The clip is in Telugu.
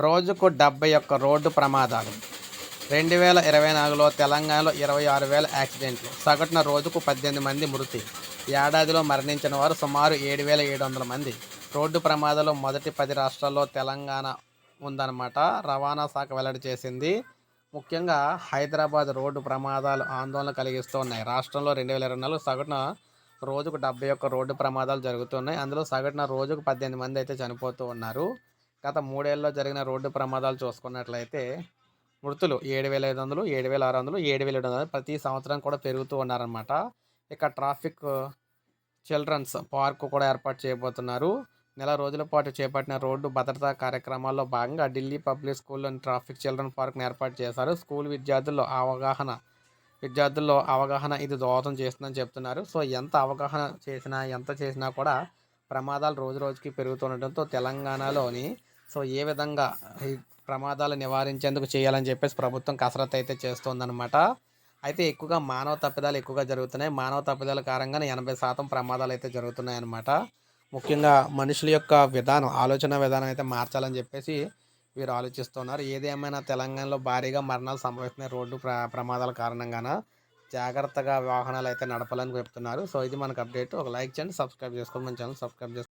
రోజుకు డెబ్బై ఒక్క రోడ్డు ప్రమాదాలు. రెండు వేల ఇరవై నాలుగులో తెలంగాణలో ఇరవై ఆరు వేల యాక్సిడెంట్లు. సగటున రోజుకు పద్దెనిమిది మంది మృతి. ఏడాదిలో మరణించిన వారు సుమారు ఏడు వేల ఏడు వందల మంది. రోడ్డు ప్రమాదాలు మొదటి పది రాష్ట్రాల్లో తెలంగాణ ఉందన్నమాట. రవాణా శాఖ వెల్లడి చేసింది. ముఖ్యంగా హైదరాబాద్ రోడ్డు ప్రమాదాలు ఆందోళన కలిగిస్తూ ఉన్నాయి రాష్ట్రంలో రెండు వేల ఇరవై నాలుగు సగటున రోజుకు డెబ్బై ఒక్క రోడ్డు ప్రమాదాలు జరుగుతున్నాయి. అందులో సగటున రోజుకు పద్దెనిమిది మంది అయితే చనిపోతూ ఉన్నారు. గత మూడేళ్ళలో జరిగిన రోడ్డు ప్రమాదాలు చూసుకున్నట్లయితే మృతులు ఏడు వేల ఐదు వందలు ఏడు వేల ఆరు వందలు ఏడు వేల ఏడు వందలు ప్రతి సంవత్సరం కూడా పెరుగుతూ ఉన్నారనమాట ఇక ట్రాఫిక్ చిల్డ్రన్స్ పార్క్ కూడా ఏర్పాటు చేయబోతున్నారు. నెల రోజుల పాటు చేపట్టిన రోడ్డు భద్రతా కార్యక్రమాల్లో భాగంగా ఢిల్లీ పబ్లిక్ స్కూల్లోని ట్రాఫిక్ చిల్డ్రన్ పార్క్ను ఏర్పాటు చేశారు. స్కూల్ విద్యార్థుల్లో అవగాహన విద్యార్థుల్లో అవగాహన ఇది దోహదం చేస్తుందని చెప్తున్నారు. సో ఎంత అవగాహన చేసినా ఎంత చేసినా కూడా ప్రమాదాలు రోజు రోజుకి పెరుగుతుండటంతో తెలంగాణలోని సో ఏ విధంగా ఈ ప్రమాదాలు నివారించేందుకు చేయాలని చెప్పేసి ప్రభుత్వం కసరత్తు అయితే చేస్తోందనమాట అయితే ఎక్కువగా మానవ తప్పిదాలు ఎక్కువగా జరుగుతున్నాయి. మానవ తప్పిదాల కారణంగానే ఎనభై శాతం ప్రమాదాలు అయితే జరుగుతున్నాయి అన్నమాట ముఖ్యంగా మనుషుల యొక్క విధానం ఆలోచన విధానం అయితే మార్చాలని చెప్పేసి వీరు ఆలోచిస్తున్నారు. ఏదేమైనా తెలంగాణలో భారీగా మరణాలు సంభవిస్తున్నాయి రోడ్డు ప్ర ప్రమాదాల కారణంగాన జాగ్రత్తగా వాహనాలు అయితే నడపాలని చెప్తున్నారు. సో ఇది మనకు అప్డేట్. ఒక లైక్ చేయండి సబ్స్క్రైబ్ చేసుకోండి. మన ఛానల్ సబ్స్క్రైబ్ చేసుకోండి.